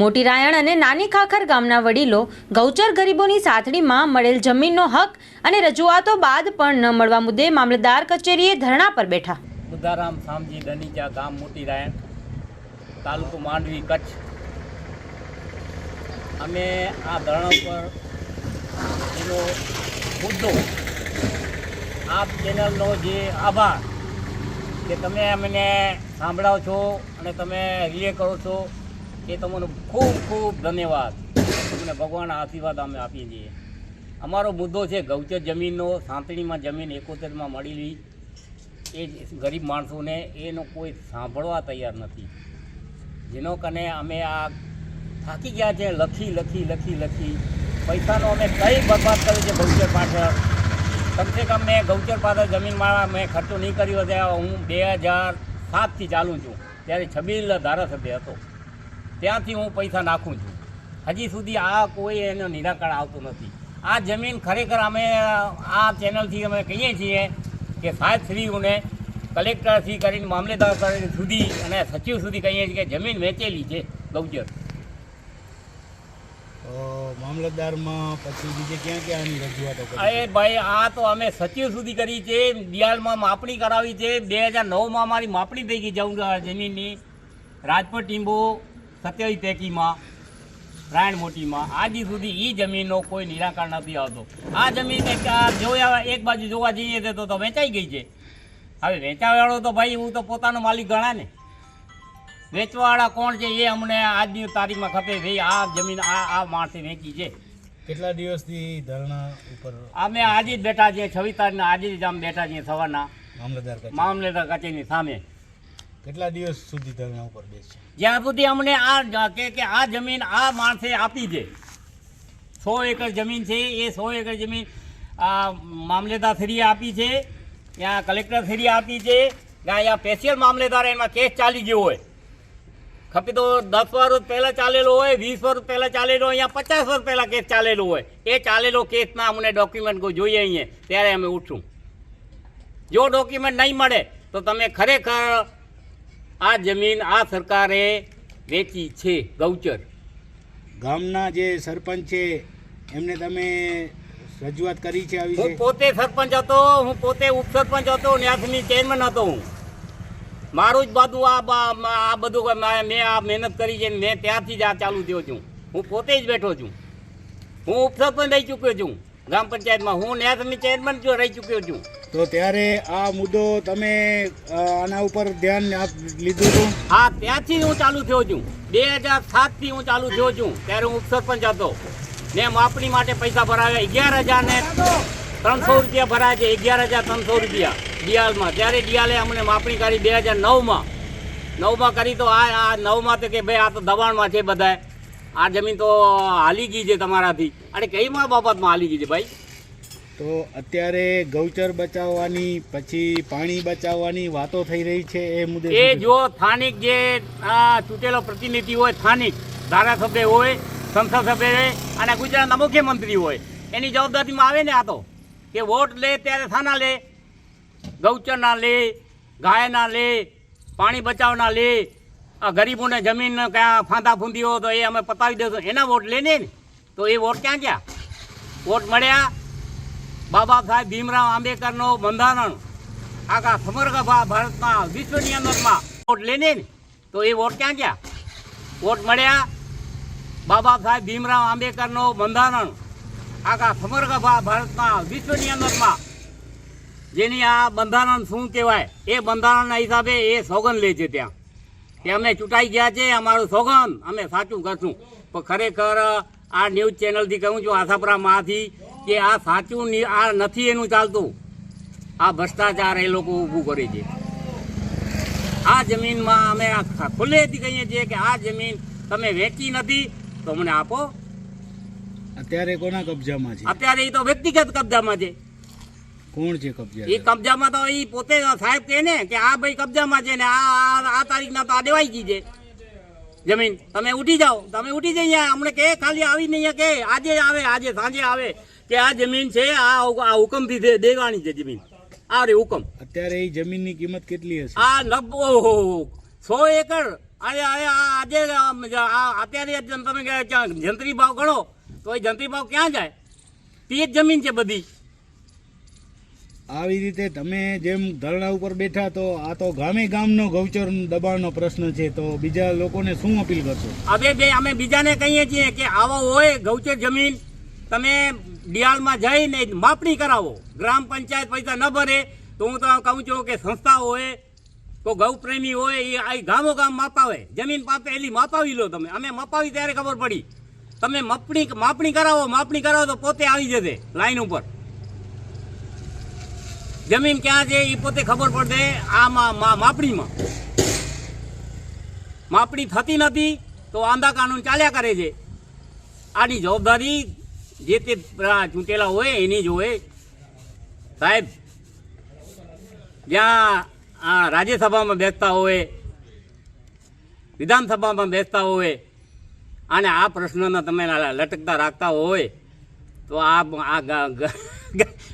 મોટી રાયણ અને નાની ખાખર ગામના વડીલો ગૌચર ગરીબોની સાથડીમાં મળેલ જમીનનો હક અને રજૂઆતો બાદ પણ ન મળવા મુદ્દે મામલતદાર કચેરીએ ધરણા પર બેઠા. બુધારામ સામજી દનીજા ગામ મોટી રાયણ, તાલુકો માંડવી, કચ્છ. અમે આ ધરણા પર એનો મુદ્દો, આપ ચેનલનો જે આભાર કે તમે અમને સાંભળાવો છો અને તમે રિલે કરો છો એ તમને ખૂબ ખૂબ ધન્યવાદ. તમને ભગવાનના આશીર્વાદ અમે આપીએ છીએ. અમારો મુદ્દો છે ગૌચર જમીનનો સાંતણીમાં જમીન એકોતેરમાં મળેલી. એ ગરીબ માણસોને એનો કોઈ સાંભળવા તૈયાર નથી. જેનો કને અમે આ થાકી ગયા છે, લખી લખી લખી લખી. પૈસાનો અમે કઈ બરબાદ કર્યો છે ગૌચર પાછળ? કમસે કમ મેં ગૌચર પાછળ જમીનમાં મેં ખર્ચો નહીં કર્યો છે. હું બે હજાર સાતથી ચાલું છું. ત્યારે છબીલ ધારાસભ્ય હતો. ત્યાંથી હું પૈસા નાખું છું. હજી સુધી આ કોઈ એનો નિરાકરણ આવતું નથી. આ જમીન ખરેખર અમે આ ચેનલથી અમે કહીએ છીએ કે સાહેબશ્રીઓને કલેક્ટરથી કરીને મામલેદાર સુધી અને સચિવ સુધી કહીએ છીએ કે જમીન વેચેલી છે ગૌચર. મામલતદારમાં પછી બીજે ક્યાં ક્યાં આની રજૂઆતો અરે ભાઈ આ તો અમે સચિવ સુધી કરી છે. દિયાળમાં માપણી કરાવી છે. બે હજાર નવમાં મારી માપણી થઈ ગઈ જવું જમીનની. રાજપટ ટીંબો સત્યાવીસ પેકીમાં રાયણ મોટીમાં આજી સુધી એ જમીનનો કોઈ નિરાકરણ નથી આવતો. આ જમીન આ જોયા એક બાજુ જોવા જઈએ તો તો વેચાઈ ગઈ છે. હવે વેચાવાળો તો ભાઈ હું તો પોતાનો માલિક ગણા ને. વેચવાવાળા કોણ છે એ અમને આજની તારીખમાં ખપે ભાઈ આ જમીન આ આ માણસે વેચી છે. કેટલા દિવસથી ધરણા ઉપર અમે આજે જ બેઠા છીએ છવ્વીસ તારીખના આજે જ આમ બેઠા છીએ સવારના. મામલતદાર કચેરી. કચેરીની સામે. કેટલા દિવસ સુધી તમે ઉપર બેસશે જ્યાં સુધી અમને આ કે કે આ જમીન આ માણસે આપી છે. સો એકર જમીન છે, એ સો એકર જમીન આ મામલેદારશ્રીએ આપી છે, ત્યાં કલેક્ટર શ્રીએ આપી છે, ત્યાં અહીંયા સ્પેશિયલ મામલેદાર એમાં કેસ ચાલી ગયો હોય. ખપી તો દસ વર્ષ પહેલાં ચાલેલો હોય, વીસ વર્ષ પહેલાં ચાલેલો અહીંયા પચાસ વર્ષ પહેલાં કેસ ચાલેલો હોય. એ ચાલેલો કેસના અમને ડોક્યુમેન્ટ જોઈએ અહીંયા, ત્યારે અમે ઉઠશું. જો ડોક્યુમેન્ટ નહીં મળે, તો તમે ખરેખર આ જમીન આ સરકારે વેચી છે ગૌચર. ગામના જે સરપંચ છે એમને તમે રજૂઆત કરી છે આવી હું પોતે સરપંચ હતો હું પોતે ઉપસરપંચ હતો ન્યાસની ચેરમેન હતો હું. મારું જ બધું આ આ બધું મેં આ મહેનત કરી છે મેં ત્યારથી જ આ ચાલુ થયો છું. હું પોતે જ બેઠો છું. હું ઉપસરપંચ રહી ચૂક્યો છું. ગ્રામ પંચાયતમાં હું ન્યાસની ચેરમેન જો રહી ચૂક્યો છું. તો ત્યારે આ મુદ્દો તમે આના ઉપર ધ્યાન લીધું હતું? હા, ત્યાંથી હું ચાલુ થયો છું. બે હજાર સાતથી હું ચાલુ થયો છું. ત્યારે હું ઉપસરપંચ હતો. ને માપણી માટે પૈસા ભરાવ્યા અગિયાર હજાર ને ત્રણસો રૂપિયા ભરાયા છે. અગિયાર હજાર ત્રણસો રૂપિયા ડિયાલમાં ત્યારે ડિયાલે અમને માપણી કરી બે હજાર નવમાં. નવમાં કરી તો આ આ નવમાં તો કે ભાઈ આ તો દબાણમાં છે બધાય. આ જમીન તો હાલી ગઈ છે તમારાથી. અને કઈમાં બાબતમાં હાલી ગઈ છે ભાઈ? તો અત્યારે ગૌચર બચાવવાની પછી પાણી બચાવવાની વાતો થઈ રહી છે એ મુદ્દે એ જો સ્થાનિક જે આ ચૂંટેલો પ્રતિનિધિ હોય સ્થાનિક ધારાસભ્ય હોય સંસદ સભ્ય હોય અને ગુજરાતના મુખ્યમંત્રી હોય એની જવાબદારીમાં આવે ને આ તો? કે વોટ લે ત્યારે થાના લે ગૌચરના લે ગાયના લે પાણી બચાવના લે આ ગરીબોને જમીન ક્યાં ફાંદા ફૂંદી હોય તો એ અમે પતાવી દઈશું એના વોટ લે ને તો એ વોટ ક્યાં ગયા? વોટ મળ્યા? બાબા સાહેબ ભીમરાવ આંબેડકરનો બંધારણ આખા સમગ્ર ભા- ભારતમાં વિશ્વની અંદરમાં વોટ લેને તો એ વોટ ક્યાં ગયા? વોટ મળ્યા? બાબા સાહેબ ભીમરાવ આંબેડકરનો બંધારણ આખા સમગ્ર ભા- ભારતમાં વિશ્વની અંદરમાં. જેની આ બંધારણ શું કહેવાય? એ બંધારણના હિસાબે એ સોગંદ લે છે ત્યાં. કે અમે ચૂંટાઈ ગયા છે, અમારું સોગંદ અમે સાચું કરશું. પણ ખરેખર, આ ન્યૂઝ ચેનલથી કહું છું આશાપુરામાંથી કે આ સાચું આ નથી એનું ચાલતું. આ ભ્રષ્ટાચાર એ લોકો ઊભું કરે છે. આ જમીનમાં અમે ખુલ્લેથી કહીએ છીએ કે આ જમીન તમે વેચી નથી તો મને આપો. અત્યારે કોના કબજામાં છે? અત્યારે એ તો વ્યક્તિગત કબજામાં છે. કોણ છે કબજા? એ કબજામાં તો એ પોતે સાહેબ કહે ને કે આ ભાઈ કબજામાં છે ને આ આ- આ તારીખના તો આ દેવાઈ ગઈ છે. જમીન તમે ઉઠી જાઓ. તમે ઉઠી જઈ અહીંયા અમને કે ખાલી આવીને અહીંયા કે આજે આવે આજે સાંજે આવે. કે આ જમીન છે આ આ હુકમથી દેવાની છે જમીન. આ રે હુકમ. અત્યારે એ જમીનની કિંમત કેટલી હશે? આ નબ ઓહો સો એકર. અરે અરે આ આજે આ અત્યારે તમે જંત્રી ભાવ ગણો તો એ જંત્રી ભાવ ક્યાં જાય? તે જ જમીન છે બધી. આવી રીતે તમે જેમ ધરણા ઉપર બેઠા તો આ તો ગામે ગામનો ગૌચર દબાણનો પ્રશ્ન છે તો બીજા લોકોને શું અપીલ કરશો? હવે બે અમે બીજાને કહીએ છીએ કે આવો હોય ગૌચર જમીન તમે ડિયાલમાં જઈને માપણી કરાવો. ગ્રામ પંચાયત પૈસા ન ભરે, તો હું તમે કહું છું કે સંસ્થા હોય, તો ગૌપ્રેમી હોય, એ આ ગામો ગામ માપાવે. જમીન પાપે એલી માપાવી લો તમે. અમે માપાવી ત્યારે ખબર પડી. તમે માપણી માપણી કરાવો માપણી કરાવો તો પોતે આવી જશે લાઈન ઉપર. જમીન ક્યાં છે એ પોતે ખબર પડશે આ માપણીમાં. માપણી થતી નથી, તો આંધા કાનૂન ચાલ્યા કરે છે. આની જવાબદારી જે તે ચૂંટેલા હોય એની જ હોય. સાહેબ, જ્યાં રાજ્યસભામાં બેસતા હોય, વિધાનસભામાં બેસતા હોય, અને આ પ્રશ્નને તમે લટકતા રાખતા હોય, તો આ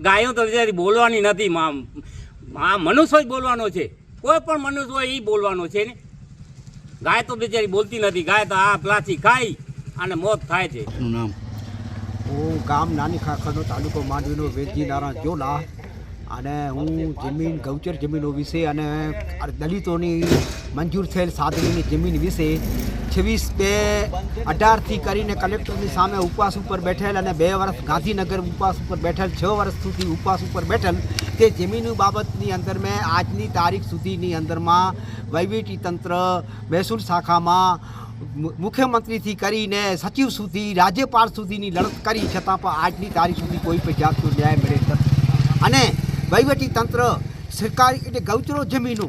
ગાયો તો બિચારી બોલવાની નથી આ મનુષ્ય જ બોલવાનો છે. કોઈ પણ મનુષ્ય હોય એ બોલવાનો છે ને. ગાય તો બિચારી બોલતી નથી, ગાય તો આ પ્લાસ્ટિક ખાઈ અને મોત થાય છે. નામ. હું ગામ નાની ખાખરનો તાલુકો માંડવીનો વેદજી નારાયણ જોલા અને હું જમીન, ગૌચર જમીનો વિશે અને દલિતોની મંજૂર થયેલ સાધનીની જમીન વિશે છવ્વીસ બે અઢારથી કરીને કલેક્ટરની સામે ઉપવાસ ઉપર બેઠેલ અને બે વર્ષ ગાંધીનગર ઉપવાસ ઉપર બેઠેલ, છ વર્ષ સુધી ઉપવાસ ઉપર બેઠેલ, તે જમીન બાબતની અંદર મેં આજની તારીખ સુધીની અંદરમાં વહીવટી તંત્ર મહેસૂલ શાખામાં મુખ્યમંત્રીથી કરીને સચિવ સુધી, રાજ્યપાલ સુધીની લડત કરી છતાં પણ આજની તારીખ સુધી કોઈ પણ જાતનો ન્યાય મળે નથી. અને વહીવટી તંત્ર સરકારી એટલે ગૌચરો જમીનો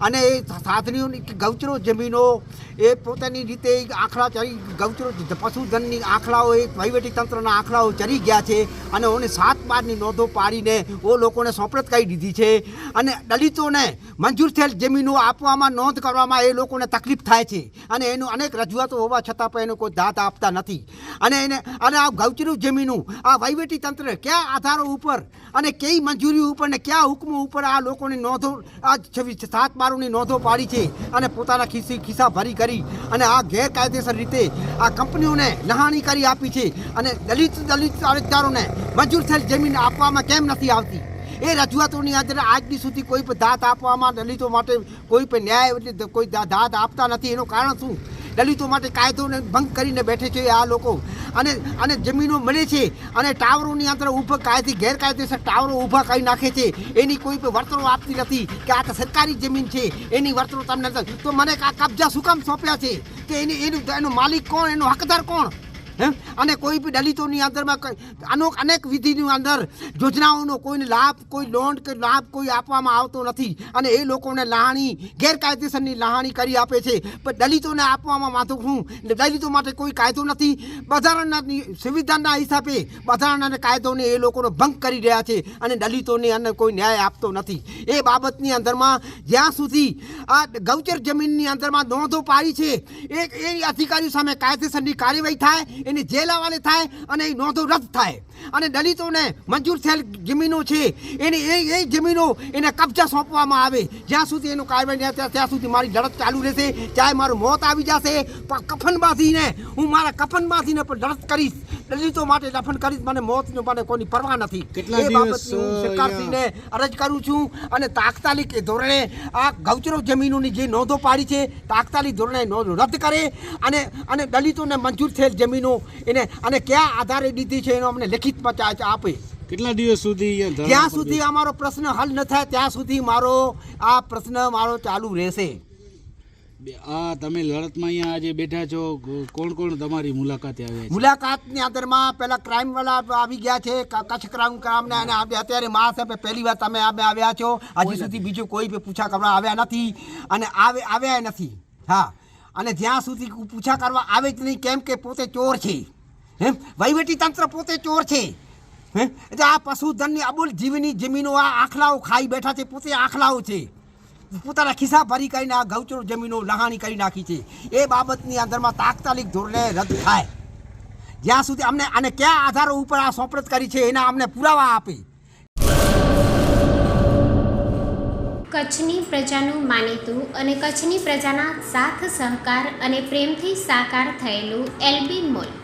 અને એ સાધનીઓની ગૌચરો જમીનો, એ પોતાની રીતે આંકડા ચરી, ગૌચરો પશુધનની આંખડાઓ એ વહીવટી તંત્રના આંકડાઓ ચરી ગયા છે અને ઓને સાત બારની નોંધો પાડીને ઓ લોકોને સોંપરત કરી દીધી છે. અને દલિતોને મંજૂર થયેલ જમીનો આપવામાં નોંધ કરવામાં એ લોકોને તકલીફ થાય છે. અને એનું અનેક રજૂઆતો હોવા છતાં પણ એનો કોઈ દાદ આપતા નથી. અને એને, અને આ ગૌચરું જમીનું, આ વહીવટી તંત્ર કયા આધારો ઉપર અને કઈ મંજૂરી ઉપર ને કયા હુકમો ઉપર આ લોકોની નોંધો, આ સાત બારોની નોંધો પાડી છે અને પોતાના ખિસ્સી ખિસ્સા ભરી કરી અને આ ગેરકાયદેસર રીતે આ કંપનીઓને લહાણી કરી આપી છે અને દલિત દલિત અરજદારોને મંજૂર થયેલ જમીન આપવામાં કેમ નથી આવતી? એ રજૂઆતોની અંદર આજની સુધી કોઈ પણ દાત આપવામાં દલિતો માટે કોઈ પણ ન્યાય એટલે કોઈ દા- દાદ આપતા નથી. એનું કારણ શું? દલિતો માટે કાયદોને ભંગ કરીને બેઠે છે આ લોકો. અને અને જમીનો મળે છે અને ટાવરોની અંદર ઊભા કાયદે ગેરકાયદેસર ટાવરો ઊભા કરી નાખે છે. એની કોઈ પણ વર્તણો આપતી નથી કે આ તો સરકારી જમીન છે, એની વર્તણો તમને. તો મને આ કબજા શું કામ સોંપ્યા છે? કે એની, એનું, એનો માલિક કોણ? એનો હકદાર કોણ? અને કોઈ બી દલિતોની અંદરમાં કઈ- અનેક વિધિની અંદર યોજનાઓનો કોઈને લાભ, કોઈ લોન કે લાભ કોઈ આપવામાં આવતો નથી. અને એ લોકોને લહાણી, ગેરકાયદેસરની લહાણી કરી આપે છે. પણ દલિતોને આપવામાં માથું શું દલિતો માટે કોઈ કાયદો નથી. બંધારણના સંવિધાનના હિસાબે બંધારણના કાયદોને એ લોકોનો ભંગ કરી રહ્યા છે. અને દલિતોની અંદર કોઈ ન્યાય આપતો નથી. એ બાબતની અંદરમાં જ્યાં સુધી આ ગૌચર જમીનની અંદરમાં નોંધો પાડી છે એ એ અધિકારીઓ સામે કાયદેસરની કાર્યવાહી થાય એની જેલ આવવાની થાય અને એ નોંધો રદ થાય. અને દલિતોને મંજૂર થયેલ જમીનો છે. એની એ એ જમીનો એને કબજા સોંપવામાં આવે. જ્યાં સુધી એનું કાર્યવાહી ત્યાં સુધી મારી લડત ચાલુ રહેશે. ચાહે મારું મોત આવી જશે પણ કફન બાંધીને હું મારા કફન બાંધીને પણ લડત કરીશ. દલિતો માટે દફન કરીશ મને મોત મને કોઈની પરવા નથી. એ બાબતની હું સરકારશ્રીને અરજ કરું છું અને તાત્કાલિક ધોરણે આ ગૌચરો જમીનોની જે નોંધો પાડી છે તાત્કાલિક ધોરણે નોંધ રદ કરે અને અને દલિતોને મંજૂર થયેલ જમીનો એને અને કયા આધારે દીધી છે એનો અમને લેખિતમાં ચા આપે. કેટલા દિવસ સુધી જ્યાં સુધી અમારો પ્રશ્ન હલ ન થાય ત્યાં સુધી મારો આ પ્રશ્ન મારો ચાલુ રહેશે. આ તમે લડતમાં અહીંયા આજે બેઠા છો કોણ કોણ તમારી મુલાકાતે આવ્યા છે? મુલાકાતની અંદરમાં પેલા ક્રાઇમ વાળા આવી ગયા છે કચ્છ ક્રાઇમ ક્રાઇમના અને અત્યારે મહાસાહેબે પહેલી વાર તમે અમે આવ્યા છો. હજી સુધી બીજું કોઈ બી પૂછા કરવા આવ્યા નથી અને આવે આવ્યા નથી. હા. અને જ્યાં સુધી પૂછા કરવા આવે જ નહીં કેમ કે પોતે ચોર છે. હે? વહીવટી તંત્ર પોતે ચોર છે. હે? એટલે આ પશુધનની અબુલ જીવની જમીનો, આ આખલાઓ ખાઈ બેઠા છે, પોતે આખલાઓ છે. પોતાના ખિસ્સા ભરી કરીને આ ગૌચર જમીનો લહાણી કરી નાખી છે. એ બાબતની અંદરમાં તાત્કાલિક ધોરણે રદ થાય. જ્યાં સુધી અમને અને કયા આધારો ઉપર આ સોંપરત કરી છે, એના અમને પુરાવા આપે. કચ્છની પ્રજાનું માનીતું અને કચ્છની પ્રજાના સાથ સહકાર અને પ્રેમથી સાકાર થયેલું એલબી મોલ.